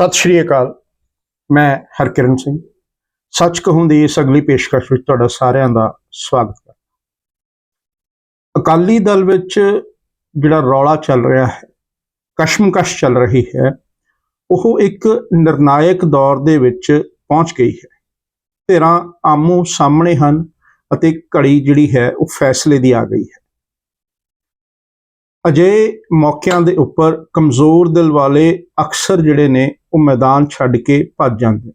ਸਤਿ ਸ਼੍ਰੀ ਅਕਾਲ। ਮੈਂ ਹਰਕਿਰਨ ਸਿੰਘ। ਸੱਚ ਕਹੂੰ ਦੀ ਇਸ ਅਗਲੀ ਪੇਸ਼ਕਸ਼ ਵਿੱਚ ਤੁਹਾਡਾ ਸਾਰਿਆਂ ਦਾ ਸਵਾਗਤ ਹੈ। ਅਕਾਲੀ ਦਲ ਵਿੱਚ ਜਿਹੜਾ ਰੌਲਾ ਚੱਲ ਰਿਹਾ ਹੈ, ਕਸ਼ਮਕਸ਼ ਚੱਲ ਰਹੀ ਹੈ, ਉਹ ਇੱਕ ਨਿਰਣਾਇਕ ਦੌਰ ਦੇ ਵਿੱਚ ਪਹੁੰਚ ਗਈ ਹੈ। ਧਿਰਾਂ ਆਮੋ ਸਾਹਮਣੇ ਹਨ ਅਤੇ ਘੜੀ ਜਿਹੜੀ ਹੈ ਉਹ ਫੈਸਲੇ ਦੀ ਆ ਗਈ ਹੈ। ਅਜਿਹੇ ਮੌਕਿਆਂ ਦੇ ਉੱਪਰ ਕਮਜ਼ੋਰ ਦਿਲ ਵਾਲੇ ਅਕਸਰ ਜਿਹੜੇ ਨੇ ਉਹ ਮੈਦਾਨ ਛੱਡ ਕੇ ਭੱਜ ਜਾਂਦੇ ਨੇ।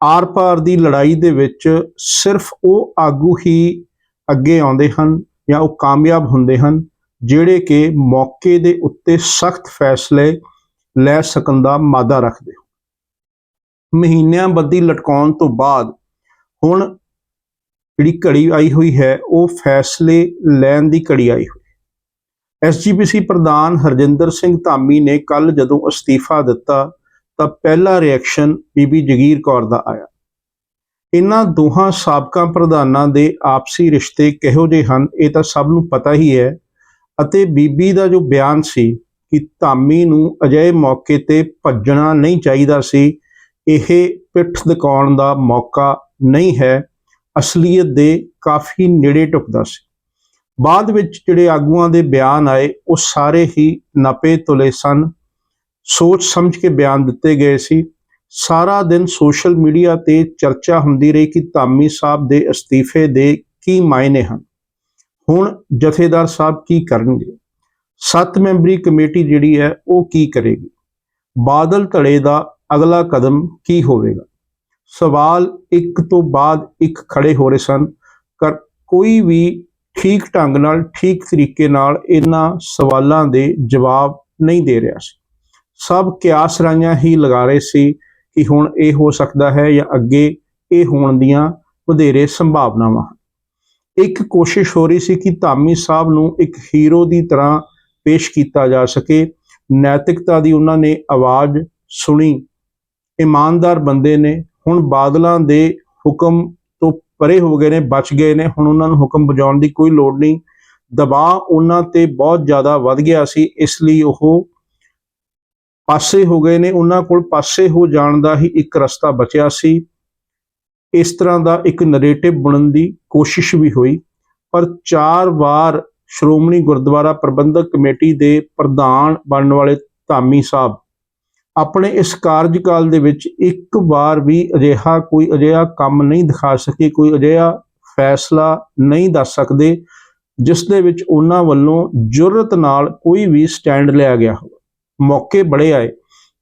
ਆਰ-ਪਾਰ ਦੀ ਲੜਾਈ ਦੇ ਵਿੱਚ ਸਿਰਫ ਉਹ ਆਗੂ ਹੀ ਅੱਗੇ ਆਉਂਦੇ ਹਨ ਜਾਂ ਉਹ ਕਾਮਯਾਬ ਹੁੰਦੇ ਹਨ ਜਿਹੜੇ ਕਿ ਮੌਕੇ ਦੇ ਉੱਤੇ ਸਖਤ ਫੈਸਲੇ ਲੈ ਸਕਣ ਦਾ ਮਾਦਾ ਰੱਖਦੇ ਹੋ ਮਹੀਨਿਆਂ ਬੱਦੀ ਲਟਕਾਉਣ ਤੋਂ ਬਾਅਦ ਹੁਣ ਜਿਹੜੀ ਘੜੀ ਆਈ ਹੋਈ ਹੈ, ਉਹ ਫੈਸਲੇ ਲੈਣ ਦੀ ਘੜੀ ਆਈ ਹੋਈ ਐਸਜੀਪੀਸੀ ਪ੍ਰਧਾਨ ਹਰਜਿੰਦਰ ਸਿੰਘ ਧਾਮੀ ਨੇ ਕੱਲ ਜਦੋਂ ਅਸਤੀਫਾ ਦਿੱਤਾ, ਤਾਂ ਪਹਿਲਾ ਰਿਐਕਸ਼ਨ ਬੀਬੀ ਜਗੀਰ ਕੌਰ ਦਾ ਆਇਆ। ਇਹਨਾਂ ਦੋਹਾਂ ਸਾਬਕਾ ਪ੍ਰਧਾਨਾਂ ਦੇ ਆਪਸੀ ਰਿਸ਼ਤੇ ਕਿਹੋ ਜਿਹੇ ਹਨ, ਇਹ ਤਾਂ ਸਭ ਨੂੰ ਪਤਾ ਹੀ ਹੈ। ਅਤੇ ਬੀਬੀ ਦਾ ਜੋ ਬਿਆਨ ਸੀ ਕਿ ਧਾਮੀ ਨੂੰ ਅਜਿਹੇ ਮੌਕੇ ਤੇ ਭੱਜਣਾ ਨਹੀਂ ਚਾਹੀਦਾ ਸੀ, ਇਹ ਪਿੱਠ ਦਿਖਾਉਣ ਦਾ ਮੌਕਾ ਨਹੀਂ ਹੈ, ਅਸਲੀਅਤ ਦੇ ਕਾਫੀ ਨੇੜੇ ਟੁਕਦਾ ਸੀ। ਬਾਅਦ ਵਿੱਚ ਜਿਹੜੇ ਆਗੂਆਂ ਦੇ ਬਿਆਨ ਆਏ, ਉਹ ਸਾਰੇ ਹੀ ਨਪੇ ਤੁਲੇ ਸਨ। ਸੋਚ ਸਮਝ ਕੇ ਬਿਆਨ ਦਿੱਤੇ ਗਏ ਸੀ। ਸਾਰਾ ਦਿਨ ਸੋਸ਼ਲ ਮੀਡੀਆ ਤੇ ਚਰਚਾ ਹੁੰਦੀ ਰਹੀ ਕਿ ਧਾਮੀ ਸਾਹਿਬ ਦੇ ਅਸਤੀਫੇ ਦੇ ਕੀ ਮਾਇਨੇ ਹਨ। ਹੁਣ ਜਥੇਦਾਰ ਸਾਹਿਬ ਕੀ ਕਰਨਗੇ? ਸੱਤ ਮੈਂਬਰੀ ਕਮੇਟੀ ਜਿਹੜੀ ਹੈ, ਉਹ ਕੀ ਕਰੇਗੀ? ਬਾਦਲ ਧੜੇ ਦਾ ਅਗਲਾ ਕਦਮ ਕੀ ਹੋਵੇਗਾ? ਸਵਾਲ ਇੱਕ ਤੋਂ ਬਾਅਦ ਇੱਕ ਖੜੇ ਹੋ ਰਹੇ ਸਨ ਕਰ ਕੋਈ ਵੀ ਠੀਕ ਢੰਗ ਨਾਲ, ਠੀਕ ਤਰੀਕੇ ਨਾਲ ਇਹਨਾਂ ਸਵਾਲਾਂ ਦੇ ਜਵਾਬ ਨਹੀਂ ਦੇ ਰਿਹਾ ਸੀ। ਸਭ ਕਿਆਸ ਰਾਈਆਂ ਹੀ ਲਗਾ ਰਹੇ ਸੀ ਕਿ ਹੁਣ ਇਹ ਹੋ ਸਕਦਾ ਹੈ ਜਾਂ ਅੱਗੇ ਇਹ ਹੋਣ ਦੀਆਂ ਵਧੇਰੇ ਸੰਭਾਵਨਾਵਾਂ ਹਨ। ਇੱਕ ਕੋਸ਼ਿਸ਼ ਹੋ ਰਹੀ ਸੀ ਕਿ ਧਾਮੀ ਸਾਹਿਬ ਨੂੰ ਇੱਕ ਹੀਰੋ ਦੀ ਤਰ੍ਹਾਂ ਪੇਸ਼ ਕੀਤਾ ਜਾ ਸਕੇ। ਨੈਤਿਕਤਾ ਦੀ ਉਹਨਾਂ ਨੇ ਆਵਾਜ਼ ਸੁਣੀ। ਇਮਾਨਦਾਰ ਬੰਦੇ ਨੇ। ਹੁਣ ਬਾਦਲਾਂ ਦੇ ਹੁਕਮ ਪਰੇ ਹੋ ਗਏ ਨੇ, ਬਚ ਗਏ ਨੇ, ਹੁਣ ਉਹਨਾਂ ਨੂੰ ਹੁਕਮ ਬਜਾਉਣ ਦੀ ਕੋਈ ਲੋੜ ਨਹੀਂ। ਦਬਾਅ ਉਹਨਾਂ ਤੇ ਬਹੁਤ ਜ਼ਿਆਦਾ ਵੱਧ ਗਿਆ ਸੀ, ਇਸ ਲਈ ਉਹ ਪਾਸੇ ਹੋ ਗਏ ਨੇ, ਉਹਨਾਂ ਕੋਲ ਪਾਸੇ ਹੋ ਜਾਣ ਦਾ ਹੀ ਇੱਕ ਰਸਤਾ ਬਚਿਆ ਸੀ। ਇਸ ਤਰ੍ਹਾਂ ਦਾ ਇੱਕ ਨਰੇਟਿਵ ਬਣਨ ਦੀ ਕੋਸ਼ਿਸ਼ ਵੀ ਹੋਈ, ਪਰ ਚਾਰ ਵਾਰ ਸ਼੍ਰੋਮਣੀ ਗੁਰਦੁਆਰਾ ਪ੍ਰਬੰਧਕ ਕਮੇਟੀ ਦੇ ਪ੍ਰਧਾਨ ਬਣਨ ਵਾਲੇ ਧਾਮੀ ਸਾਹਿਬ ਆਪਣੇ ਇਸ ਕਾਰਜਕਾਲ ਦੇ ਵਿੱਚ ਇੱਕ ਵਾਰ ਵੀ ਅਜਿਹਾ ਕੋਈ ਅਜਿਹਾ ਕੰਮ ਨਹੀਂ ਦਿਖਾ ਸਕੇ, ਕੋਈ ਅਜਿਹਾ ਫੈਸਲਾ ਨਹੀਂ ਦੱਸ ਸਕਦੇ, ਜਿਸ ਦੇ ਵਿੱਚ ਉਹਨਾਂ ਵੱਲੋਂ ਜੁਰਤ ਨਾਲ ਕੋਈ ਵੀ ਸਟੈਂਡ ਲਿਆ ਗਿਆ ਹੋਵੇ। ਮੌਕੇ ਬੜੇ ਆਏ।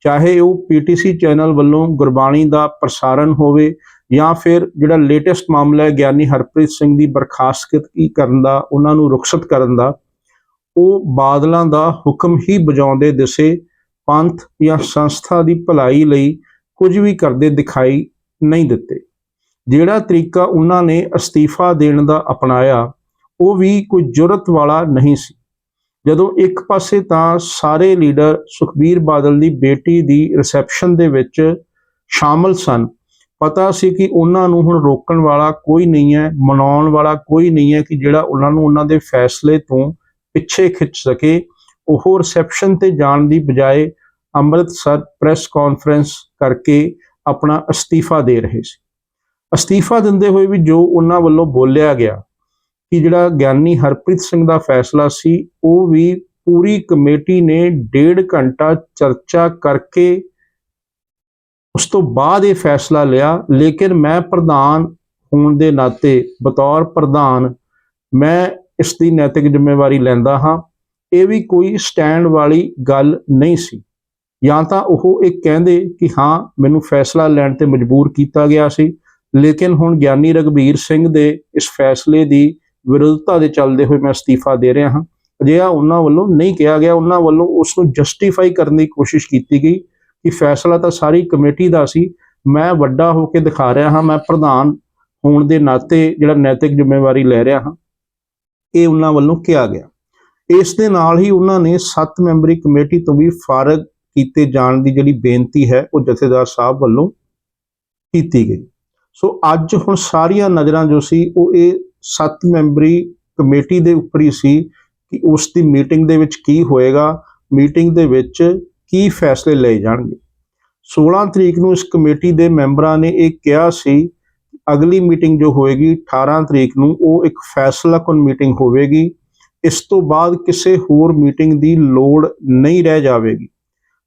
ਚਾਹੇ ਉਹ ਪੀਟੀਸੀ ਚੈਨਲ ਵੱਲੋਂ ਗੁਰਬਾਣੀ ਦਾ ਪ੍ਰਸਾਰਣ ਹੋਵੇ ਜਾਂ ਫਿਰ ਜਿਹੜਾ ਲੇਟੈਸਟ ਮਾਮਲਾ ਹੈ ਗਿਆਨੀ ਹਰਪ੍ਰੀਤ ਸਿੰਘ ਦੀ ਬਰਖਾਸਤਗੀ ਕਰਨ ਦਾ, ਉਹਨਾਂ ਨੂੰ ਰੁਖਸਤ ਕਰਨ ਦਾ, ਉਹ ਬਾਦਲਾਂ ਦਾ ਹੁਕਮ ਹੀ ਬਜਾਉਂਦੇ ਦਿਸੇ ਪੰਥ ਜਾਂ ਸੰਸਥਾ ਦੀ ਭਲਾਈ ਲਈ ਕੁਝ ਵੀ ਕਰਦੇ ਦਿਖਾਈ ਨਹੀਂ ਦਿੱਤੇ। ਜਿਹੜਾ ਤਰੀਕਾ ਉਹਨਾਂ ਨੇ ਅਸਤੀਫਾ ਦੇਣ ਦਾ ਅਪਣਾਇਆ, ਉਹ ਵੀ ਕੋਈ ਜੁਰਤ ਵਾਲਾ ਨਹੀਂ ਸੀ। ਜਦੋਂ ਇੱਕ ਪਾਸੇ ਤਾਂ ਸਾਰੇ ਲੀਡਰ ਸੁਖਬੀਰ ਬਾਦਲ ਦੀ ਬੇਟੀ ਦੀ ਰਿਸੈਪਸ਼ਨ ਦੇ ਵਿੱਚ ਸ਼ਾਮਲ ਸਨ, ਪਤਾ ਸੀ ਕਿ ਉਹਨਾਂ ਨੂੰ ਹੁਣ ਰੋਕਣ ਵਾਲਾ ਕੋਈ ਨਹੀਂ ਹੈ, ਮਨਾਉਣ ਵਾਲਾ ਕੋਈ ਨਹੀਂ ਹੈ ਕਿ ਜਿਹੜਾ ਉਹਨਾਂ ਨੂੰ ਉਹਨਾਂ ਦੇ ਫੈਸਲੇ ਤੋਂ ਪਿੱਛੇ ਖਿੱਚ ਸਕੇ ਉਹ ਰਿਸੈਪਸ਼ਨ ਤੇ ਜਾਣ ਦੀ ਬਜਾਏ ਅੰਮ੍ਰਿਤਸਰ ਪ੍ਰੈਸ ਕਾਨਫਰੰਸ ਕਰਕੇ ਆਪਣਾ ਅਸਤੀਫਾ ਦੇ ਰਹੇ ਸੀ। ਅਸਤੀਫਾ ਦਿੰਦੇ ਹੋਏ ਵੀ ਜੋ ਉਹਨਾਂ ਵੱਲੋਂ ਬੋਲਿਆ ਗਿਆ ਕਿ ਜਿਹੜਾ ਗਿਆਨੀ ਹਰਪ੍ਰੀਤ ਸਿੰਘ ਦਾ ਫੈਸਲਾ ਸੀ, ਉਹ ਵੀ ਪੂਰੀ ਕਮੇਟੀ ਨੇ ਡੇਢ ਘੰਟਾ ਚਰਚਾ ਕਰਕੇ ਉਸ ਤੋਂ ਬਾਅਦ ਇਹ ਫੈਸਲਾ ਲਿਆ। ਲੇਕਿਨ ਮੈਂ ਪ੍ਰਧਾਨ ਹੋਣ ਦੇ ਨਾਤੇ ਬਤੌਰ ਪ੍ਰਧਾਨ, ਮੈਂ ਇਸ ਦੀ ਨੈਤਿਕ ਜ਼ਿੰਮੇਵਾਰੀ ਲੈਂਦਾ ਹਾਂ। ਇਹ ਵੀ ਕੋਈ ਸਟੈਂਡ ਵਾਲੀ ਗੱਲ ਨਹੀਂ ਸੀ। ਜਾਂ ਤਾਂ ਉਹ ਇਹ ਕਹਿੰਦੇ ਕਿ ਹਾਂ, ਮੈਨੂੰ ਫੈਸਲਾ ਲੈਣ ਤੇ ਮਜਬੂਰ ਕੀਤਾ ਗਿਆ ਸੀ, ਲੇਕਿਨ ਹੁਣ ਗਿਆਨੀ ਰਗਵੀਰ ਸਿੰਘ ਦੇ ਇਸ ਫੈਸਲੇ ਦੀ ਵਿਰੋਧਤਾ ਦੇ ਚੱਲਦੇ ਹੋਏ ਮੈਂ ਅਸਤੀਫਾ ਦੇ ਰਿਹਾ ਹਾਂ। ਅਜਿਹਾ ਉਹਨਾਂ ਵੱਲੋਂ ਨਹੀਂ ਕਿਹਾ ਗਿਆ। ਉਹਨਾਂ ਵੱਲੋਂ ਉਸ ਨੂੰ ਜਸਟੀਫਾਈ ਕਰਨ ਦੀ ਕੋਸ਼ਿਸ਼ ਕੀਤੀ ਗਈ ਕਿ ਫੈਸਲਾ ਤਾਂ ਸਾਰੀ ਕਮੇਟੀ ਦਾ ਸੀ। ਮੈਂ ਵੱਡਾ ਹੋ ਕੇ ਦਿਖਾ ਰਿਹਾ ਹਾਂ। ਮੈਂ ਪ੍ਰਧਾਨ ਹੋਣ ਦੇ ਨਾਤੇ ਜਿਹੜਾ ਨੈਤਿਕ ਜ਼ਿੰਮੇਵਾਰੀ ਲੈ ਰਿਹਾ ਹਾਂ। ਇਹ ਉਹਨਾਂ ਵੱਲੋਂ ਕਿਹਾ ਗਿਆ। ਇਸ ਦੇ ਨਾਲ ਹੀ ਉਹਨਾਂ ਨੇ 7 ਮੈਂਬਰੀ ਕਮੇਟੀ ਤੋਂ ਵੀ ਫਾਰਗ ਕੀਤੇ ਜਾਣ ਦੀ ਜਿਹੜੀ ਬੇਨਤੀ ਹੈ, ਉਹ ਜਥੇਦਾਰ ਸਾਹਿਬ ਵੱਲੋਂ ਕੀਤੀ ਗਈ। ਸੋ ਅੱਜ ਹੁਣ ਸਾਰੀਆਂ ਨਜ਼ਰਾਂ ਜੋ ਸੀ, ਉਹ ਇਹ 7 ਮੈਂਬਰੀ ਕਮੇਟੀ ਦੇ ਉੱਪਰ ਹੀ ਸੀ ਕਿ ਉਸ ਦੀ ਮੀਟਿੰਗ ਦੇ ਵਿੱਚ ਕੀ ਹੋਏਗਾ, ਮੀਟਿੰਗ ਦੇ ਵਿੱਚ ਕੀ ਫੈਸਲੇ ਲਏ ਜਾਣਗੇ। 16 ਤਰੀਕ ਨੂੰ ਇਸ ਕਮੇਟੀ ਦੇ ਮੈਂਬਰਾਂ ਨੇ ਇਹ ਕਿਹਾ ਸੀ ਅਗਲੀ ਮੀਟਿੰਗ ਜੋ ਹੋਏਗੀ 18 ਤਰੀਕ ਨੂੰ ਉਹ ਇੱਕ ਫੈਸਲਾ ਫੈਸਲਾਕੁਨ ਮੀਟਿੰਗ ਹੋਵੇਗੀ ਇਸ ਤੋਂ ਬਾਅਦ ਕਿਸੇ ਹੋਰ ਮੀਟਿੰਗ ਦੀ ਲੋੜ ਨਹੀਂ ਰਹਿ ਜਾਵੇਗੀ।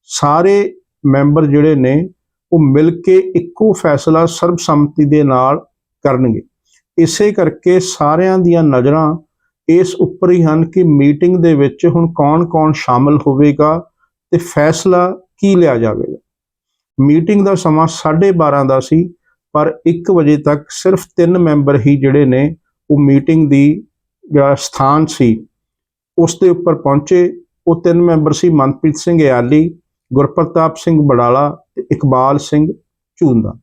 ਸਾਰੇ ਮੈਂਬਰ ਜਿਹੜੇ ਨੇ, ਉਹ ਮਿਲ ਕੇ ਇੱਕੋ ਫੈਸਲਾ ਸਰਬਸੰਮਤੀ ਦੇ ਨਾਲ ਕਰਨਗੇ। ਇਸੇ ਕਰਕੇ ਸਾਰਿਆਂ ਦੀਆਂ ਨਜ਼ਰਾਂ ਇਸ ਉੱਪਰ ਹੀ ਹਨ ਕਿ ਮੀਟਿੰਗ ਦੇ ਵਿੱਚ ਹੁਣ ਕੌਣ-ਕੌਣ ਸ਼ਾਮਲ ਹੋਵੇਗਾ ਤੇ ਫੈਸਲਾ ਕੀ ਲਿਆ ਜਾਵੇਗਾ। ਮੀਟਿੰਗ ਦਾ ਸਮਾਂ 12:30 ਦਾ ਸੀ, ਪਰ 1 ਵਜੇ ਤੱਕ ਸਿਰਫ 3 ਮੈਂਬਰ ਹੀ ਜਿਹੜੇ ਨੇ, ਉਹ ਮੀਟਿੰਗ ਦੀ ਜਿਹੜਾ ਸਥਾਨ ਸੀ, ਉਸ ਦੇ ਉੱਪਰ ਪਹੁੰਚੇ। ਉਹ ਤਿੰਨ ਮੈਂਬਰ ਸੀ, ਮਨਪ੍ਰੀਤ ਸਿੰਘ ਯਾਲੀ ਗੁਰਪ੍ਰਤਾਪ ਸਿੰਘ ਬੜਾਲਾ ਤੇ ਇਕਬਾਲ ਸਿੰਘ ਝੂੰਦਾ।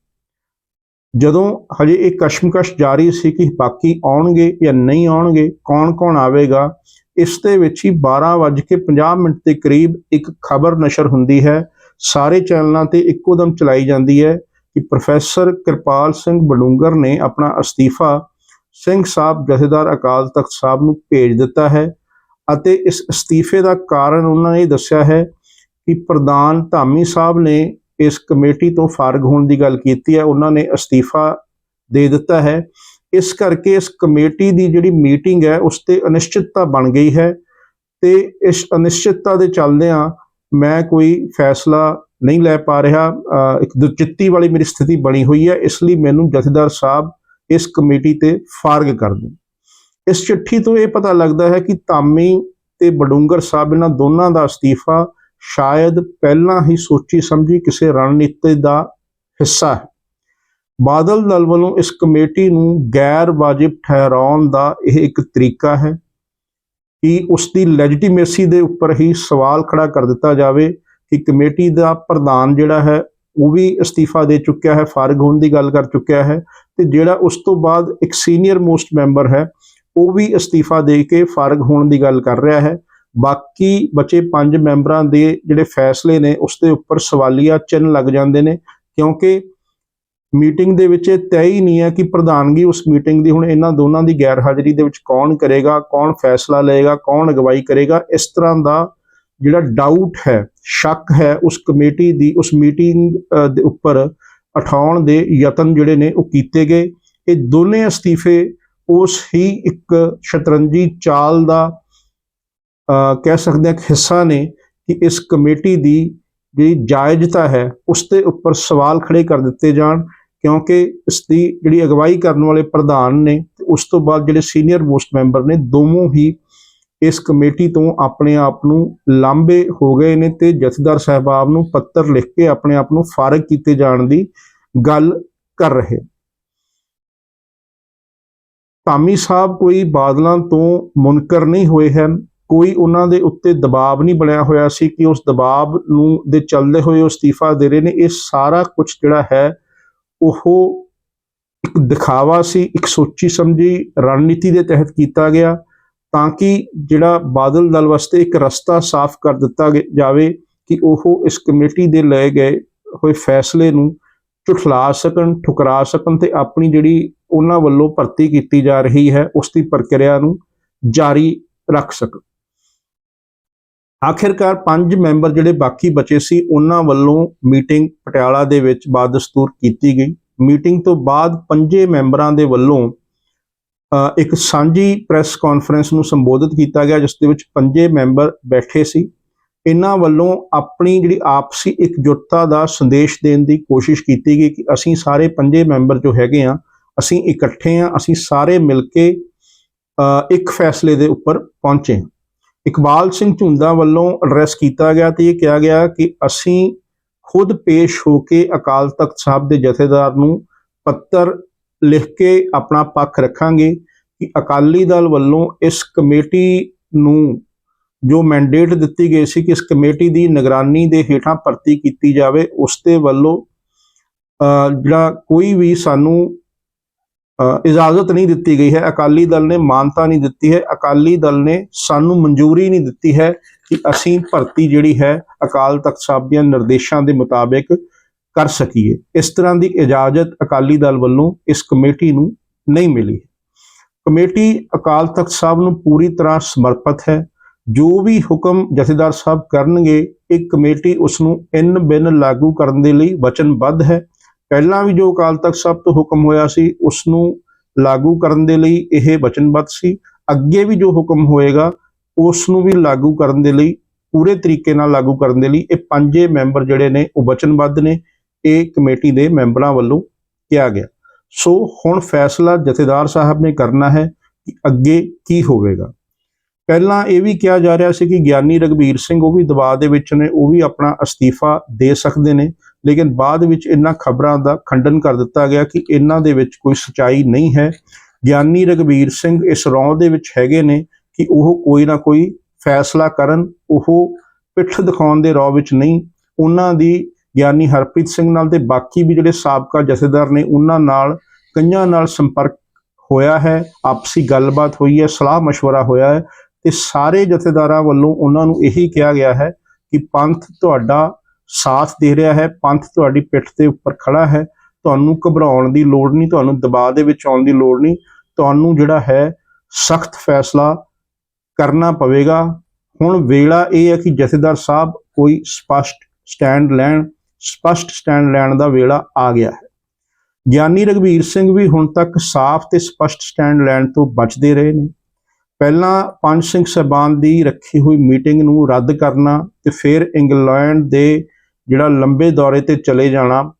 ਜਦੋਂ ਹਜੇ ਇਹ ਕਸ਼ਮਕਸ਼ ਜਾਰੀ ਸੀ ਕਿ ਬਾਕੀ ਆਉਣਗੇ ਜਾਂ ਨਹੀਂ ਆਉਣਗੇ, ਕੌਣ-ਕੌਣ ਆਵੇਗਾ, ਇਸ ਦੇ ਵਿੱਚ ਹੀ 12:50 ਮਿੰਟ ਦੇ ਕਰੀਬ ਇੱਕ ਖਬਰ ਨਸ਼ਰ ਹੁੰਦੀ ਹੈ। ਸਾਰੇ ਚੈਨਲਾਂ ਤੇ ਇੱਕੋ ਦਮ ਚਲਾਈ ਜਾਂਦੀ ਹੈ ਕਿ ਪ੍ਰੋਫੈਸਰ ਕਿਰਪਾਲ ਸਿੰਘ ਬਡੂੰਗਰ ਨੇ ਆਪਣਾ ਅਸਤੀਫਾ ਸਿੰਘ ਸਾਹਿਬ ਜਥੇਦਾਰ ਅਕਾਲ ਤਖਤ ਸਾਹਿਬ ਨੂੰ ਭੇਜ ਦਿੱਤਾ ਹੈ ਅਤੇ ਇਸ ਅਸਤੀਫੇ ਦਾ ਕਾਰਨ ਉਹਨਾਂ ਨੇ ਦੱਸਿਆ ਹੈ ਕਿ ਪ੍ਰਧਾਨ ਧਾਮੀ ਸਾਹਿਬ ਨੇ ਇਸ ਕਮੇਟੀ ਤੋਂ ਫਾਰਗ ਹੋਣ ਦੀ ਗੱਲ ਕੀਤੀ ਹੈ, ਉਹਨਾਂ ਨੇ ਅਸਤੀਫਾ ਦੇ ਦਿੱਤਾ ਹੈ। ਇਸ ਕਰਕੇ ਇਸ ਕਮੇਟੀ ਦੀ ਜਿਹੜੀ ਮੀਟਿੰਗ ਹੈ, ਉਸ ਤੇ ਅਨਿਸ਼ਚਿਤਤਾ ਬਣ ਗਈ ਹੈ ਤੇ ਇਸ ਅਨਿਸ਼ਚਿਤਤਾ ਦੇ ਚੱਲਦਿਆਂ ਮੈਂ ਕੋਈ ਫੈਸਲਾ ਨਹੀਂ ਲੈ ਪਾ ਰਿਹਾ। ਇੱਕ ਦੁਚਿੱਤੀ ਵਾਲੀ ਮੇਰੀ ਸਥਿਤੀ ਬਣੀ ਹੋਈ ਹੈ, ਇਸ ਲਈ ਮੈਨੂੰ ਜਥੇਦਾਰ ਸਾਹਿਬ ਇਸ ਕਮੇਟੀ ਤੇ ਫਾਰਗ ਕਰ ਦੇਣ ਇਸ ਚਿੱਠੀ ਤੋਂ ਇਹ ਪਤਾ ਲੱਗਦਾ ਹੈ ਕਿ ਧਾਮੀ ਤੇ ਬਡੂੰਗਰ ਸਾਹਿਬ, ਇਹਨਾਂ ਦੋਨਾਂ ਦਾ ਅਸਤੀਫਾ ਸ਼ਾਇਦ ਪਹਿਲਾਂ ਹੀ ਸੋਚੀ ਸਮਝੀ ਕਿਸੇ ਰਣਨੀਤੀ ਦਾ ਹਿੱਸਾ ਹੈ। ਬਾਦਲ ਦਲ ਵੱਲੋਂ ਇਸ ਕਮੇਟੀ ਨੂੰ ਗੈਰ ਵਾਜਿਬ ਠਹਿਰਾਉਣ ਦਾ ਇਹ ਇੱਕ ਤਰੀਕਾ ਹੈ ਕਿ ਉਸ ਦੀ ਲੈਜੀਟੀਮੇਸੀ ਦੇ ਉੱਪਰ ਹੀ ਸਵਾਲ ਖੜਾ ਕਰ ਦਿੱਤਾ ਜਾਵੇ ਕਿ ਕਮੇਟੀ ਦਾ ਪ੍ਰਧਾਨ ਜਿਹੜਾ ਹੈ ਉਹ ਵੀ ਅਸਤੀਫਾ ਦੇ ਚੁੱਕਿਆ ਹੈ, ਫਾਰਗ ਹੋਣ ਦੀ ਗੱਲ ਕਰ ਚੁੱਕਿਆ ਹੈ ਤੇ ਜਿਹੜਾ ਉਸ ਤੋਂ ਬਾਅਦ ਇੱਕ ਸੀਨੀਅਰ ਮੋਸਟ ਮੈਂਬਰ ਹੈ, ਉਹ ਵੀ ਅਸਤੀਫਾ ਦੇ ਕੇ ਫਾਰਗ ਹੋਣ ਦੀ ਗੱਲ ਕਰ ਰਿਹਾ ਹੈ। ਬਾਕੀ ਬਚੇ ਪੰਜ ਮੈਂਬਰਾਂ ਦੇ ਜਿਹੜੇ ਫੈਸਲੇ ਨੇ, ਉਸ ਦੇ ਉੱਪਰ ਸਵਾਲੀਆ ਚਿੰਨ੍ਹ ਲੱਗ ਜਾਂਦੇ ਨੇ, ਕਿਉਂਕਿ ਮੀਟਿੰਗ ਦੇ ਵਿੱਚ ਇਹ ਤੈਅ ਹੀ ਨਹੀਂ ਹੈ ਕਿ ਪ੍ਰਧਾਨਗੀ ਉਸ ਮੀਟਿੰਗ ਦੀ, ਹੁਣ ਇਹਨਾਂ ਦੋਨਾਂ ਦੀ ਗੈਰ ਹਾਜ਼ਰੀ ਦੇ ਵਿੱਚ ਕੌਣ ਕਰੇਗਾ, ਕੌਣ ਫੈਸਲਾ ਲਏਗਾ, ਕੌਣ ਅਗਵਾਈ ਕਰੇਗਾ, ਇਸ ਤਰ੍ਹਾਂ ਦਾ ਜਿਹੜਾ ਡਾਊਟ ਹੈ ਸ਼ੱਕ ਹੈ ਉਸ ਕਮੇਟੀ ਦੀ ਉਸ ਮੀਟਿੰਗ ਦੇ ਉੱਪਰ ਉਠਾਉਣ ਦੇ ਯਤਨ ਜਿਹੜੇ ਨੇ ਉਹ ਕੀਤੇ ਗਏ। ਇਹ ਦੋਨੇ ਅਸਤੀਫੇ ਉਸ ਹੀ ਇੱਕ ਸ਼ਤਰੰਜੀ ਚਾਲ ਦਾ ਅ, ਕਹਿ ਸਕਦੇ ਹਾਂ ਕਿ ਹਿੱਸਾ ਨੇ ਕਿ ਇਸ ਕਮੇਟੀ ਦੀ ਜਿਹੜੀ ਜਾਇਜ਼ਤਾ ਹੈ ਉਸ ਦੇ ਉੱਪਰ ਸਵਾਲ ਖੜੇ ਕਰ ਦਿੱਤੇ ਜਾਣ ਕਿਉਂਕਿ ਇਸ ਦੀ ਜਿਹੜੀ ਅਗਵਾਈ ਕਰਨ ਵਾਲੇ ਪ੍ਰਧਾਨ ਨੇ ਤੇ ਉਸ ਤੋਂ ਬਾਅਦ ਜਿਹੜੇ ਸੀਨੀਅਰ ਮੋਸਟ ਮੈਂਬਰ ਨੇ ਦੋਵੇਂ ਹੀ ਇਸ ਕਮੇਟੀ ਤੋਂ ਆਪਣੇ ਆਪ ਨੂੰ ਲਾਂਭੇ ਹੋ ਗਏ ਨੇ ਤੇ ਜਥੇਦਾਰ ਸਾਹਿਬਾਨ ਨੂੰ ਪੱਤਰ ਲਿਖ ਕੇ ਆਪਣੇ ਆਪ ਨੂੰ ਫਾਰਗ ਕੀਤੇ ਜਾਣ ਦੀ ਗੱਲ ਕਰ ਰਹੇ। ਧਾਮੀ ਸਾਹਿਬ ਕੋਈ ਬਾਦਲਾਂ ਤੋਂ ਮੁਨਕਰ ਨਹੀਂ ਹੋਏ ਹਨ। ਕੋਈ ਉਹਨਾਂ ਦੇ ਉੱਤੇ ਦਬਾਅ ਨਹੀਂ ਬਣਿਆ ਹੋਇਆ ਸੀ ਕਿ ਉਸ ਦਬਾਅ ਨੂੰ ਦੇ ਚੱਲਦੇ ਹੋਏ ਉਹ ਅਸਤੀਫਾ ਦੇ ਰਹੇ ਨੇ। ਇਹ ਸਾਰਾ ਕੁਝ ਜਿਹੜਾ ਹੈ, ਉਹ ਇੱਕ ਦਿਖਾਵਾ ਸੀ, ਇੱਕ ਸੋਚੀ ਸਮਝੀ ਰਣਨੀਤੀ ਦੇ ਤਹਿਤ ਕੀਤਾ ਗਿਆ। ਤਾਂ ਕਿ ਜਿਹੜਾ ਬਾਦਲ ਦਲ ਵਾਸਤੇ ਇੱਕ ਰਸਤਾ ਸਾਫ਼ ਕਰ ਦਿੱਤਾ ਗੇ- ਜਾਵੇ ਕਿ ਉਹ ਇਸ ਕਮੇਟੀ ਦੇ ਲਏ ਗਏ ਹੋਏ ਫੈਸਲੇ ਨੂੰ ਝੁਠਲਾ ਸਕਣ, ਠੁਕਰਾ ਸਕਣ ਤੇ ਆਪਣੀ ਜਿਹੜੀ ਉਹਨਾਂ ਵੱਲੋਂ ਭਰਤੀ ਕੀਤੀ ਜਾ ਰਹੀ ਹੈ, ਉਸ ਦੀ ਪ੍ਰਕਿਰਿਆ ਨੂੰ ਜਾਰੀ ਰੱਖ ਸਕਣ। ਆਖਿਰਕਾਰ ਪੰਜ ਮੈਂਬਰ ਜਿਹੜੇ ਬਾਕੀ ਬਚੇ ਸੀ, ਉਹਨਾਂ ਵੱਲੋਂ ਮੀਟਿੰਗ ਪਟਿਆਲਾ ਦੇ ਵਿੱਚ ਬਾਦਸਤੂਰ ਕੀਤੀ ਗਈ। ਮੀਟਿੰਗ ਤੋਂ ਬਾਅਦ ਪੰਜੇ ਮੈਂਬਰਾਂ ਦੇ ਵੱਲੋਂ ਇੱਕ ਸਾਂਝੀ ਪ੍ਰੈਸ ਕਾਨਫਰੰਸ ਨੂੰ ਸੰਬੋਧਿਤ ਕੀਤਾ ਗਿਆ ਜਿਸ ਦੇ ਵਿੱਚ ਪੰਜੇ ਮੈਂਬਰ ਬੈਠੇ ਸੀ। ਇਹਨਾਂ ਵੱਲੋਂ ਆਪਣੀ ਜਿਹੜੀ ਆਪਸੀ ਇਕਜੁੱਟਤਾ ਦਾ ਸੰਦੇਸ਼ ਦੇਣ ਦੀ ਕੋਸ਼ਿਸ਼ ਕੀਤੀ ਗਈ ਕਿ ਅਸੀਂ ਸਾਰੇ ਪੰਜੇ ਮੈਂਬਰ ਜੋ ਹੈਗੇ ਆ ਅਸੀਂ ਇਕੱਠੇ ਆ ਅਸੀਂ ਸਾਰੇ ਮਿਲ ਕੇ ਅ, ਇੱਕ ਫੈਸਲੇ ਦੇ ਉੱਪਰ ਪਹੁੰਚੇ। ਹਾਂ ਇਕਬਾਲ ਸਿੰਘ ਝੁੰਦਾ ਵੱਲੋਂ ਐਡਰੈਸ ਕੀਤਾ ਗਿਆ ਤੇ ਇਹ ਕਿਹਾ ਗਿਆ ਕਿ ਅਸੀਂ ਖੁਦ ਪੇਸ਼ ਹੋ ਕੇ ਅਕਾਲ ਤਖਤ ਸਾਹਿਬ ਦੇ ਜਥੇਦਾਰ ਨੂੰ ਪੱਤਰ ਲਿਖ ਕੇ ਆਪਣਾ ਪੱਖ ਰੱਖਾਂਗੇ ਕਿ ਅਕਾਲੀ ਦਲ ਵੱਲੋਂ ਇਸ ਕਮੇਟੀ ਨੂੰ ਜੋ ਮੈਂਡੇਟ ਦਿੱਤੀ ਗਈ ਸੀ ਕਿ ਇਸ ਕਮੇਟੀ ਦੀ ਨਿਗਰਾਨੀ ਦੇ ਹੇਠਾਂ ਭਰਤੀ ਕੀਤੀ ਜਾਵੇ ਉਸ ਦੇ ਵੱਲੋਂ ਅ, ਜਿਹੜਾ ਕੋਈ ਵੀ ਸਾਨੂੰ ਅ, ਇਜਾਜ਼ਤ ਨਹੀਂ ਦਿੱਤੀ ਗਈ ਹੈ ਅਕਾਲੀ ਦਲ ਨੇ ਮਾਨਤਾ ਨਹੀਂ ਦਿੱਤੀ ਹੈ ਅਕਾਲੀ ਦਲ ਨੇ ਸਾਨੂੰ ਮਨਜ਼ੂਰੀ ਨਹੀਂ ਦਿੱਤੀ ਹੈ ਕਿ ਅਸੀਂ ਭਰਤੀ ਜਿਹੜੀ ਹੈ ਅਕਾਲ ਤਖਤ ਸਾਹਿਬ ਦੀਆਂ ਨਿਰਦੇਸ਼ਾਂ ਦੇ ਮੁਤਾਬਿਕ ਕਰ ਸਕੀਏ। ਇਸ ਤਰ੍ਹਾਂ ਦੀ ਇਜਾਜ਼ਤ ਅਕਾਲੀ ਦਲ ਵੱਲੋਂ ਇਸ ਕਮੇਟੀ ਨੂੰ ਨਹੀਂ ਮਿਲੀ ਕਮੇਟੀ ਅਕਾਲ ਤਖਤ ਸਾਹਿਬ ਨੂੰ ਪੂਰੀ ਤਰ੍ਹਾਂ ਸਮਰਪਿਤ ਹੈ। ਜੋ ਵੀ ਹੁਕਮ ਜਥੇਦਾਰ ਸਾਹਿਬ ਕਰਨਗੇ, ਇਹ ਕਮੇਟੀ ਉਸ ਨੂੰ ਇਨ ਬਿਨ ਲਾਗੂ ਕਰਨ ਦੇ ਲਈ ਵਚਨਬੱਧ ਹੈ। ਪਹਿਲਾਂ ਵੀ ਜੋ ਅਕਾਲ ਤਖਤ ਸਾਹਿਬ ਤੋਂ ਹੁਕਮ ਹੋਇਆ ਸੀ, ਉਸ ਨੂੰ ਲਾਗੂ ਕਰਨ ਦੇ ਲਈ ਇਹ ਵਚਨਬੱਧ ਸੀ। ਅੱਗੇ ਵੀ ਜੋ ਹੁਕਮ ਹੋਏਗਾ, ਉਸ ਨੂੰ ਵੀ ਲਾਗੂ ਕਰਨ ਦੇ ਲਈ, ਪੂਰੇ ਤਰੀਕੇ ਨਾਲ ਲਾਗੂ ਕਰਨ ਦੇ ਲਈ ਇਹ ਪੰਜੇ ਮੈਂਬਰ ਜਿਹੜੇ ਨੇ, ਉਹ ਵਚਨਬੱਧ ਨੇ। ਇਹ ਕਮੇਟੀ ਦੇ ਮੈਂਬਰਾਂ ਵੱਲੋਂ ਕਿਹਾ ਗਿਆ। ਸੋ ਹੁਣ ਫੈਸਲਾ ਜਥੇਦਾਰ ਸਾਹਿਬ ਨੇ ਕਰਨਾ ਹੈ ਕਿ ਅੱਗੇ ਕੀ ਹੋਵੇਗਾ। ਪਹਿਲਾਂ ਇਹ ਵੀ ਕਿਹਾ ਜਾ ਰਿਹਾ ਸੀ ਕਿ ਗਿਆਨੀ ਰਗਵੀਰ ਸਿੰਘ, ਉਹ ਵੀ ਦਬਾਅ ਦੇ ਵਿੱਚ ਨੇ, ਉਹ ਵੀ ਆਪਣਾ ਅਸਤੀਫਾ ਦੇ ਸਕਦੇ ਨੇ, ਲੇਕਿਨ ਬਾਅਦ ਵਿੱਚ ਇਹਨਾਂ ਖਬਰਾਂ ਦਾ ਖੰਡਨ ਕਰ ਦਿੱਤਾ ਗਿਆ ਕਿ ਇਹਨਾਂ ਦੇ ਵਿੱਚ ਕੋਈ ਸਚਾਈ ਨਹੀਂ ਹੈ। ਗਿਆਨੀ ਰਗਵੀਰ ਸਿੰਘ ਇਸ ਰੌਂ ਦੇ ਵਿੱਚ ਹੈਗੇ ਨੇ ਕਿ ਉਹ ਕੋਈ ਨਾ ਕੋਈ ਫੈਸਲਾ ਕਰਨ, ਉਹ ਪਿੱਠ ਦਿਖਾਉਣ ਦੇ ਰੌ ਵਿੱਚ ਨਹੀਂ, ਉਹਨਾਂ ਦੀ ਗਿਆਨੀ ਹਰਪ੍ਰੀਤ ਸਿੰਘ ਨਾਲ ਤੇ ਬਾਕੀ ਵੀ ਜਿਹੜੇ ਸਾਬਕਾ ਜਥੇਦਾਰ ਨੇ ਉਹਨਾਂ ਨਾਲ ਕਈਆਂ ਨਾਲ ਸੰਪਰਕ ਹੋਇਆ ਹੈ ਆਪਸੀ ਗੱਲਬਾਤ ਹੋਈ ਹੈ ਸਲਾਹ مشورہ ਹੋਇਆ ਹੈ ਤੇ ਸਾਰੇ ਜਥੇਦਾਰਾਂ ਵੱਲੋਂ ਉਹਨਾਂ ਨੂੰ ਇਹੀ ਕਿਹਾ ਗਿਆ ਹੈ ਕਿ ਪੰਥ ਤੁਹਾਡਾ ਸਾਥ ਦੇ ਰਿਹਾ ਹੈ ਪੰਥ ਤੁਹਾਡੀ ਪਿੱਠ ਦੇ ਉੱਪਰ ਖੜਾ ਹੈ ਤੁਹਾਨੂੰ ਘਬਰਾਉਣ ਦੀ ਲੋੜ ਨਹੀਂ ਤੁਹਾਨੂੰ ਦਬਾਅ ਦੇ ਵਿੱਚ ਆਉਣ ਦੀ ਲੋੜ ਨਹੀਂ ਤੁਹਾਨੂੰ ਜਿਹੜਾ ਹੈ ਸਖਤ ਫੈਸਲਾ ਕਰਨਾ ਪਵੇਗਾ ਹੁਣ ਵੇਲਾ ਇਹ ਹੈ ਕਿ ਜਥੇਦਾਰ ਸਾਹਿਬ ਕੋਈ ਸਪਸ਼ਟ ਸਟੈਂਡ ਲੈਣ ਸਪਸ਼ਟ ਸਟੈਂਡ ਲੈਣ ਦਾ ਵੇਲਾ ਆ ਗਿਆ ਹੈ। ਗਿਆਨੀ ਰਗਵੀਰ ਸਿੰਘ ਵੀ ਹੁਣ ਤੱਕ ਸਾਫ਼ ਤੇ ਸਪਸ਼ਟ ਸਟੈਂਡ ਲੈਣ ਤੋਂ ਬਚਦੇ ਰਹੇ ਨੇ। ਪਹਿਲਾਂ ਪੰਜ ਸਿੰਘ ਸਹਿਬਾਨ ਦੀ ਰੱਖੀ ਹੋਈ ਮੀਟਿੰਗ ਨੂੰ ਰੱਦ ਕਰਨਾ ਤੇ ਫਿਰ ਇੰਗਲੈਂਡ ਦੇ ਜਿਹੜਾ ਲੰਬੇ ਦੌਰੇ ਤੇ ਚਲੇ ਜਾਣਾ,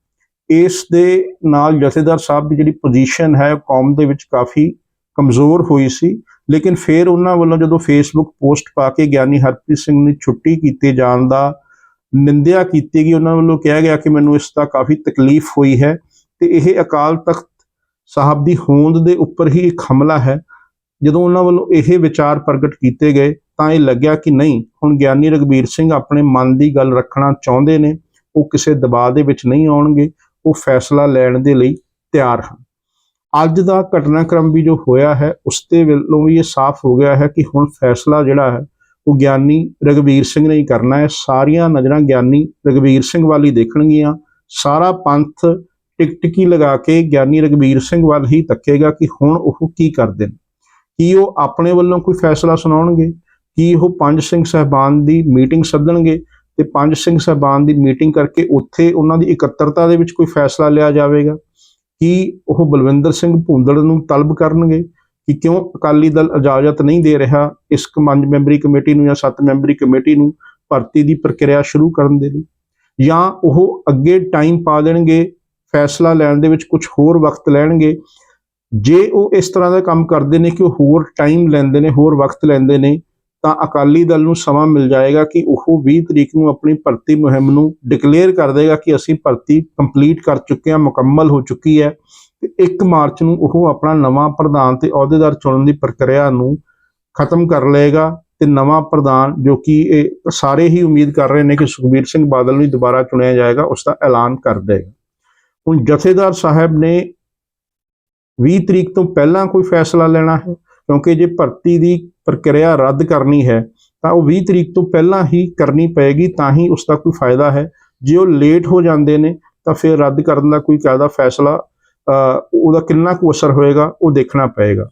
ਇਸ ਦੇ ਨਾਲ ਜਥੇਦਾਰ ਸਾਹਿਬ ਦੀ ਜਿਹੜੀ ਪੋਜੀਸ਼ਨ ਹੈ ਕੌਮ ਦੇ ਵਿੱਚ ਕਾਫੀ ਕਮਜ਼ੋਰ ਹੋਈ ਸੀ। ਲੇਕਿਨ ਫਿਰ ਉਹਨਾਂ ਵੱਲੋਂ ਜਦੋਂ ਫੇਸਬੁੱਕ ਪੋਸਟ ਪਾ ਕੇ ਗਿਆਨੀ ਹਰਪ੍ਰੀਤ ਸਿੰਘ ਨੇ ਛੁੱਟੀ ਕੀਤੇ ਜਾਣ ਦਾ ਨਿੰਦਿਆ ਕੀਤੀ ਗਈ, ਉਹਨਾਂ ਵੱਲੋਂ ਕਿਹਾ ਗਿਆ ਕਿ ਮੈਨੂੰ ਇਸ ਦਾ ਕਾਫੀ ਤਕਲੀਫ ਹੋਈ ਹੈ ਤੇ ਇਹ ਅਕਾਲ ਤਖਤ ਸਾਹਿਬ ਦੀ ਹੋਂਦ ਦੇ ਉੱਪਰ ਹੀ ਇੱਕ ਹਮਲਾ ਹੈ। ਜਦੋਂ ਉਹਨਾਂ ਵੱਲੋਂ ਇਹ ਵਿਚਾਰ ਪ੍ਰਗਟ ਕੀਤੇ ਗਏ, ਤਾਂ ਇਹ ਲੱਗਿਆ ਕਿ ਨਹੀਂ, ਹੁਣ ਗਿਆਨੀ ਰਗਵੀਰ ਸਿੰਘ ਆਪਣੇ ਮਨ ਦੀ ਗੱਲ ਰੱਖਣਾ ਚਾਹੁੰਦੇ ਨੇ, ਉਹ ਕਿਸੇ ਦਬਾਅ ਦੇ ਵਿੱਚ ਨਹੀਂ ਆਉਣਗੇ, ਉਹ ਫੈਸਲਾ ਲੈਣ ਦੇ ਲਈ ਤਿਆਰ ਹਨ। ਅੱਜ ਦਾ ਘਟਨਾਕ੍ਰਮ ਵੀ ਜੋ ਹੋਇਆ ਹੈ, ਉਸ ਦੇ ਵੱਲੋਂ ਵੀ ਇਹ ਸਾਫ਼ ਹੋ ਗਿਆ ਹੈ ਕਿ ਹੁਣ ਫੈਸਲਾ ਜਿਹੜਾ ਹੈ ਉਹ ਗਿਆਨੀ ਰਗਵੀਰ ਸਿੰਘ ਨੇ ਹੀ ਕਰਨਾ ਹੈ। ਸਾਰੀਆਂ ਨਜ਼ਰਾਂ ਗਿਆਨੀ ਰਗਵੀਰ ਸਿੰਘ ਵੱਲ ਹੀ ਦੇਖਣਗੀਆਂ। ਸਾਰਾ ਪੰਥ ਟਿਕਟਕੀ ਲਗਾ ਕੇ ਗਿਆਨੀ ਰਗਵੀਰ ਸਿੰਘ ਵੱਲ ਹੀ ਤੱਕੇਗਾ ਕਿ ਹੁਣ ਉਹ ਕੀ ਕਰਦੇ ਨੇ। ਕੀ ਉਹ ਆਪਣੇ ਵੱਲੋਂ ਕੋਈ ਫੈਸਲਾ ਸੁਣਾਉਣਗੇ? ਕੀ ਉਹ ਪੰਜ ਸਿੰਘ ਸਹਿਬਾਨ ਦੀ ਮੀਟਿੰਗ ਸੱਦਣਗੇ? ਤੇ ਪੰਜ ਸਿੰਘ ਸਹਿਬਾਨ ਦੀ ਮੀਟਿੰਗ ਕਰਕੇ ਉੱਥੇ ਉਹਨਾਂ ਦੀ ਇਕੱਤਰਤਾ ਦੇ ਵਿੱਚ ਕੋਈ ਫੈਸਲਾ ਲਿਆ ਜਾਵੇਗਾ? ਕੀ ਉਹ ਬਲਵਿੰਦਰ ਸਿੰਘ ਭੁੰਦੜ ਨੂੰ ਤਲਬ ਕਰਨਗੇ? ਕਿ ਕਿਉਂ ਅਕਾਲੀ ਦਲ ਇਜਾਜ਼ਤ ਨਹੀਂ ਦੇ ਰਿਹਾ ਇਸ ਪੰਜ ਮੈਂਬਰੀ ਕਮੇਟੀ ਨੂੰ ਜਾਂ ਸੱਤ ਮੈਂਬਰੀ ਕਮੇਟੀ ਨੂੰ ਭਰਤੀ ਦੀ ਪ੍ਰਕਿਰਿਆ ਸ਼ੁਰੂ ਕਰਨ ਦੇ ਲਈ? ਜਾਂ ਉਹ ਅੱਗੇ ਟਾਈਮ ਪਾ ਦੇਣਗੇ, ਫੈਸਲਾ ਲੈਣ ਦੇ ਵਿੱਚ ਕੁਝ ਹੋਰ ਵਕਤ ਲੈਣਗੇ? ਜੇ ਉਹ ਇਸ ਤਰ੍ਹਾਂ ਦਾ ਕੰਮ ਕਰਦੇ ਨੇ ਕਿ ਉਹ ਹੋਰ ਟਾਈਮ ਲੈਂਦੇ ਨੇ, ਹੋਰ ਵਕਤ ਲੈਂਦੇ ਨੇ, ਤਾਂ ਅਕਾਲੀ ਦਲ ਨੂੰ ਸਮਾਂ ਮਿਲ ਜਾਏਗਾ ਕਿ ਉਹ 20 ਤਰੀਕ ਨੂੰ ਆਪਣੀ ਭਰਤੀ ਮੁਹਿੰਮ ਨੂੰ ਡਿਕਲੇਅਰ ਕਰ ਦੇਗਾ ਕਿ ਅਸੀਂ ਭਰਤੀ ਕੰਪਲੀਟ ਕਰ ਚੁੱਕੇ ਹਾਂ, ਮੁਕੰਮਲ ਹੋ ਚੁੱਕੀ ਹੈ। ਤੇ 1 ਮਾਰਚ ਨੂੰ ਉਹ ਆਪਣਾ ਨਵਾਂ ਪ੍ਰਧਾਨ ਤੇ ਅਹੁਦੇਦਾਰ ਚੁਣਨ ਦੀ ਪ੍ਰਕਿਰਿਆ ਨੂੰ ਖਤਮ ਕਰ ਲਏਗਾ ਤੇ ਨਵਾਂ ਪ੍ਰਧਾਨ ਜੋ ਕਿ ਇਹ ਸਾਰੇ ਹੀ ਉਮੀਦ ਕਰ ਰਹੇ ਨੇ ਕਿ ਸੁਖਬੀਰ ਸਿੰਘ ਬਾਦਲ ਨੂੰ ਦੁਬਾਰਾ ਚੁਣਿਆ ਜਾਏਗਾ, ਉਸ ਦਾ ਐਲਾਨ ਕਰ ਦੇਗਾ। ਹੁਣ ਜਥੇਦਾਰ ਸਾਹਿਬ ਨੇ 20 ਤਰੀਕ ਤੋਂ ਪਹਿਲਾਂ ਕੋਈ ਫੈਸਲਾ ਲੈਣਾ ਹੈ, ਕਿਉਂਕਿ ਜੇ ਭਰਤੀ ਦੀ ਪ੍ਰਕਿਰਿਆ ਰੱਦ ਕਰਨੀ ਹੈ, ਤਾਂ ਉਹ 20 ਤਰੀਕ ਤੋਂ ਪਹਿਲਾਂ ਹੀ ਕਰਨੀ ਪਏਗੀ, ਤਾਂ ਹੀ ਉਸ ਦਾ ਕੋਈ ਫਾਇਦਾ ਹੈ। ਜੇ ਉਹ ਲੇਟ ਹੋ ਜਾਂਦੇ ਨੇ, ਤਾਂ ਫਿਰ ਰੱਦ ਕਰਨ ਦਾ ਕੋਈ ਕਾਇਦਾ ਫੈਸਲਾ ਉਹਦਾ ਕਿੰਨਾ ਕੁ ਅਸਰ ਹੋਏਗਾ, ਉਹ ਦੇਖਣਾ ਪਏਗਾ।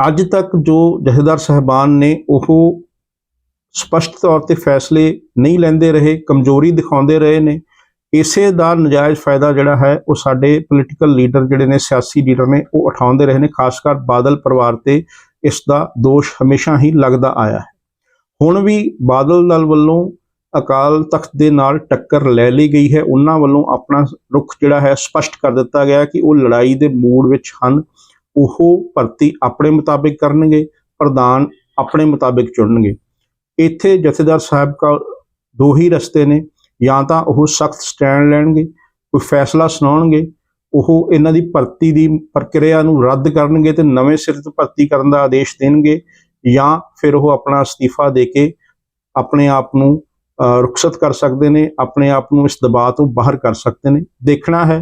ਅੱਜ ਤੱਕ ਜੋ ਜਥੇਦਾਰ ਸਹਿਬਾਨ ਨੇ ਉਹ ਸਪਸ਼ਟ ਤੌਰ ਤੇ ਫੈਸਲੇ ਨਹੀਂ ਲੈਂਦੇ ਰਹੇ, ਕਮਜ਼ੋਰੀ ਦਿਖਾਉਂਦੇ ਰਹੇ ਨੇ, ਇਸੇ ਦਾ ਨਜਾਇਜ਼ ਫਾਇਦਾ ਜਿਹੜਾ ਹੈ, ਉਹ ਸਾਡੇ ਪੋਲੀਟੀਕਲ ਲੀਡਰ ਜਿਹੜੇ ਨੇ, ਸਿਆਸੀ ਲੀਡਰ ਨੇ, ਉਹ ਉਠਾਉਂਦੇ ਰਹੇ ਨੇ, ਖਾਸ ਕਰ ਬਾਦਲ ਪਰਿਵਾਰ ਤੇ ਇਸ ਦਾ ਦੋਸ਼ ਹਮੇਸ਼ਾ ਹੀ ਲੱਗਦਾ ਆਇਆ ਹੈ। ਹੁਣ ਵੀ ਬਾਦਲ ਦਲ ਵੱਲੋਂ ਅਕਾਲ ਤਖਤ ਦੇ ਨਾਲ ਟੱਕਰ ਲੈ ਲਈ ਗਈ ਹੈ। ਉਹਨਾਂ ਵੱਲੋਂ ਆਪਣਾ ਰੁਖ ਜਿਹੜਾ ਹੈ ਸਪਸ਼ਟ ਕਰ ਦਿੱਤਾ ਗਿਆ ਕਿ ਉਹ ਲੜਾਈ ਦੇ ਮੂਡ ਵਿੱਚ ਹਨ। ਉਹ ਭਰਤੀ ਆਪਣੇ ਮੁਤਾਬਿਕ ਕਰਨਗੇ, ਪ੍ਰਧਾਨ ਆਪਣੇ ਮੁਤਾਬਿਕ ਚੁਣਨਗੇ। ਇੱਥੇ ਜਥੇਦਾਰ ਸਾਹਿਬ ਕਾ ਦੋ ਹੀ ਰਸਤੇ ਨੇ। ਜਾਂ ਤਾਂ ਉਹ ਸਖਤ ਸਟੈਂਡ ਲੈਣਗੇ, ਕੋਈ ਫੈਸਲਾ ਸੁਣਾਉਣਗੇ, ਉਹ ਇਹਨਾਂ ਦੀ ਭਰਤੀ ਦੀ ਪ੍ਰਕਿਰਿਆ ਨੂੰ ਰੱਦ ਕਰਨਗੇ ਤੇ ਨਵੇਂ ਸਿਰ ਤੋਂ ਭਰਤੀ ਕਰਨ ਦਾ ਆਦੇਸ਼ ਦੇਣਗੇ, ਜਾਂ ਫਿਰ ਉਹ ਆਪਣਾ ਅਸਤੀਫਾ ਦੇ ਕੇ ਆਪਣੇ ਆਪ ਨੂੰ ਰੁਖਸਤ ਕਰ ਸਕਦੇ ਨੇ, ਆਪਣੇ ਆਪ ਨੂੰ ਇਸ ਦਬਾਅ ਤੋਂ ਬਾਹਰ ਕਰ ਸਕਦੇ ਨੇ। ਦੇਖਣਾ ਹੈ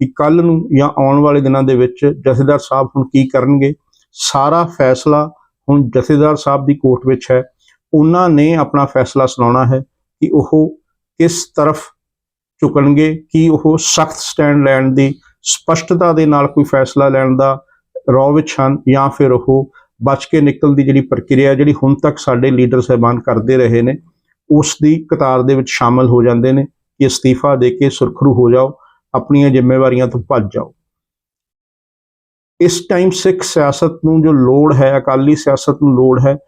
ਕਿ ਕੱਲ ਨੂੰ ਜਾਂ ਆਉਣ ਵਾਲੇ ਦਿਨਾਂ ਦੇ ਵਿੱਚ ਜਥੇਦਾਰ ਸਾਹਿਬ ਹੁਣ ਕੀ ਕਰਨਗੇ। ਸਾਰਾ ਫੈਸਲਾ ਹੁਣ ਜਥੇਦਾਰ ਸਾਹਿਬ ਦੀ ਕੋਰਟ ਵਿੱਚ ਹੈ। ਉਹਨਾਂ ਨੇ ਆਪਣਾ ਫੈਸਲਾ ਸੁਣਾਉਣਾ ਹੈ ਕਿ ਉਹ ਕਿਸ ਤਰਫ ਝੁਕਣਗੇ, ਕਿ ਉਹ ਸਖਤ ਸਟੈਂਡ ਲੈਣ ਦੀ ਸਪਸ਼ਟਤਾ ਦੇ ਨਾਲ ਕੋਈ ਫੈਸਲਾ ਲੈਣ ਦਾ ਰੌ ਵਿੱਚ ਹਨ ਜਾਂ ਫਿਰ ਉਹ ਬਚ ਕੇ ਨਿਕਲਣ ਦੀ ਜਿਹੜੀ ਪ੍ਰਕਿਰਿਆ ਜਿਹੜੀ ਹੁਣ ਤੱਕ ਸਾਡੇ ਲੀਡਰ ਸਹਿਬਾਨ ਕਰਦੇ ਰਹੇ ਨੇ। ਉਸ ਦੀ ਕਤਾਰ ਦੇ ਵਿੱਚ ਸ਼ਾਮਲ ਹੋ ਜਾਂਦੇ ਨੇ ਕਿ ਅਸਤੀਫਾ ਦੇ ਕੇ ਸੁਰਖਰੂ ਹੋ ਜਾਓ, ਆਪਣੀਆਂ ਜ਼ਿੰਮੇਵਾਰੀਆਂ ਤੋਂ ਭੱਜ ਜਾਓ। ਇਸ ਟਾਈਮ ਸਿੱਖ ਸਿਆਸਤ ਨੂੰ ਜੋ ਲੋੜ ਹੈ, ਅਕਾਲੀ ਸਿਆਸਤ ਨੂੰ ਲੋੜ ਹੈ,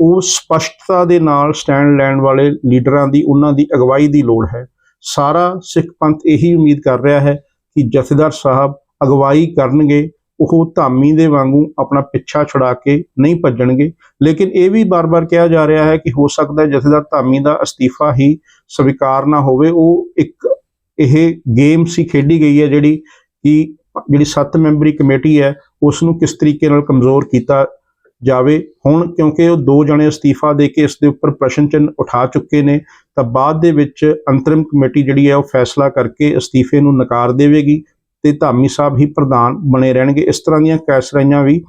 ਉਹ ਸਪਸ਼ਟਤਾ ਦੇ ਨਾਲ ਸਟੈਂਡ ਲੈਣ ਵਾਲੇ ਲੀਡਰਾਂ ਦੀ, ਉਹਨਾਂ ਦੀ ਅਗਵਾਈ ਦੀ ਲੋੜ ਹੈ। ਸਾਰਾ ਸਿੱਖ ਪੰਥ ਇਹੀ ਉਮੀਦ ਕਰ ਰਿਹਾ ਹੈ ਕਿ ਜਥੇਦਾਰ ਸਾਹਿਬ ਅਗਵਾਈ ਕਰਨਗੇ ਉਹ ਧਾਮੀ ਦੇ ਵਾਂਗੂ ਆਪਣਾ ਪਿੱਛਾ ਛੁਡਾ ਕੇ ਨਹੀਂ ਭੱਜਣਗੇ। ਲੇਕਿਨ ਇਹ ਵੀ ਬਾਰ-ਬਾਰ ਕਿਹਾ ਜਾ ਰਿਹਾ ਹੈ ਕਿ ਹੋ ਸਕਦਾ ਜਥੇਦਾਰ ਧਾਮੀ ਦਾ ਅਸਤੀਫਾ ਹੀ ਸਵੀਕਾਰ ਨਾ ਹੋਵੇ, ਉਹ ਇੱਕ ਇਹ ਗੇਮ ਸੀ, ਖੇਡੀ ਗਈ ਹੈ ਜਿਹੜੀ ਕਿ ਜਿਹੜੀ 7 ਮੈਂਬਰੀ ਕਮੇਟੀ ਹੈ, ਉਸ ਨੂੰ ਕਿਸ ਤਰੀਕੇ ਨਾਲ ਕਮਜ਼ੋਰ ਕੀਤਾ ਜਾਵੇ। ਹੁਣ ਕਿਉਂਕਿ ਉਹ ਦੋ ਜਣੇ ਅਸਤੀਫਾ ਦੇ ਕੇ ਇਸ ਦੇ ਉੱਪਰ ਪ੍ਰਸ਼ਨ ਚਿੰਨ੍ਹ ਉਠਾ ਚੁੱਕੇ ਨੇ, ਤਾਂ ਬਾਅਦ ਦੇ ਵਿੱਚ ਅੰਤਰਿਮ ਕਮੇਟੀ ਜਿਹੜੀ ਹੈ, ਉਹ ਫੈਸਲਾ ਕਰਕੇ ਅਸਤੀਫੇ ਨੂੰ ਨਕਾਰ ਦੇਵੇਗੀ। ਤੇ ਧਾਮੀ ਸਾਹਿਬ ਹੀ ਪ੍ਰਧਾਨ ਬਣੇ ਰਹਿਣਗੇ। ਇਸ ਤਰ੍ਹਾਂ ਦੀਆਂ ਕੈਸਰਾਈਆਂ ਵੀ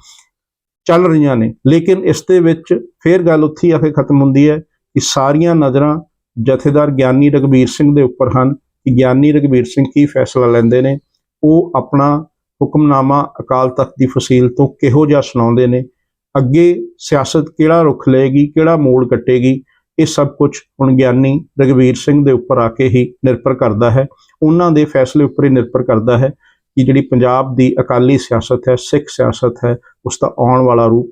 ਚੱਲ ਰਹੀਆਂ ਨੇ। ਲੇਕਿਨ ਇਸ ਦੇ ਵਿੱਚ ਫੇਰ ਗੱਲ ਉੱਥੇ ਆ ਕੇ ਖਤਮ ਹੁੰਦੀ ਹੈ ਕਿ ਸਾਰੀਆਂ ਨਜ਼ਰਾਂ ਜਥੇਦਾਰ ਗਿਆਨੀ ਰਗਵੀਰ ਸਿੰਘ ਦੇ ਉੱਪਰ ਹਨ ਕਿ ਗਿਆਨੀ ਰਗਵੀਰ ਸਿੰਘ ਕੀ ਫੈਸਲਾ ਲੈਂਦੇ ਨੇ। ਉਹ ਆਪਣਾ ਹੁਕਮਨਾਮਾ ਅਕਾਲ ਤਖਤ ਦੀ ਫਸੀਲ ਤੋਂ ਕਿਹੋ ਜਿਹਾ ਸੁਣਾਉਂਦੇ ਨੇ। ਅੱਗੇ ਸਿਆਸਤ ਕਿਹੜਾ ਰੁਖ ਲਏਗੀ, ਕਿਹੜਾ ਮੋੜ ਕੱਟੇਗੀ, ਇਹ ਸਭ ਕੁਝ ਹੁਣ ਗਿਆਨੀ ਰਗਵੀਰ ਸਿੰਘ ਦੇ ਉੱਪਰ ਆ ਕੇ ਹੀ ਨਿਰਭਰ ਕਰਦਾ ਹੈ। ਉਹਨਾਂ ਦੇ ਫੈਸਲੇ ਉੱਪਰ ਹੀ ਨਿਰਭਰ ਕਰਦਾ ਹੈ। ਕਿ ਜਿਹੜੀ ਪੰਜਾਬ ਦੀ ਅਕਾਲੀ ਸਿਆਸਤ ਹੈ, ਸਿੱਖ ਸਿਆਸਤ ਹੈ ਉਸ ਦਾ ਆਉਣ ਵਾਲਾ ਰੂਪ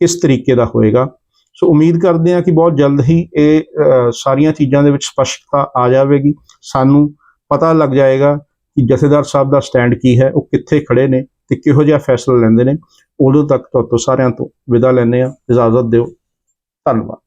ਕਿਸ ਤਰੀਕੇ ਦਾ ਹੋਏਗਾ? ਸੋ ਉਮੀਦ ਕਰਦੇ ਹਾਂ ਕਿ ਬਹੁਤ ਜਲਦ ਹੀ ਇਹ ਸਾਰੀਆਂ ਚੀਜ਼ਾਂ ਦੇ ਵਿੱਚ ਸਪਸ਼ਟਤਾ ਆ ਜਾਵੇਗੀ। ਸਾਨੂੰ ਪਤਾ ਲੱਗ ਜਾਏਗਾ ਕਿ ਜਥੇਦਾਰ ਸਾਹਿਬ ਦਾ ਸਟੈਂਡ ਕੀ ਹੈ, ਉਹ ਕਿੱਥੇ ਖੜੇ ਨੇ ਤੇ ਕਿਹੋ ਜਿਹਾ ਫੈਸਲਾ ਲੈਂਦੇ ਨੇ। ਉਦੋਂ ਤੱਕ ਤੁਹਾਤੋਂ ਸਾਰਿਆਂ ਤੋਂ ਵਿਦਾ ਲੈਂਦੇ ਆ ਇਜਾਜ਼ਤ ਦਿਓ। ਧੰਨਵਾਦ।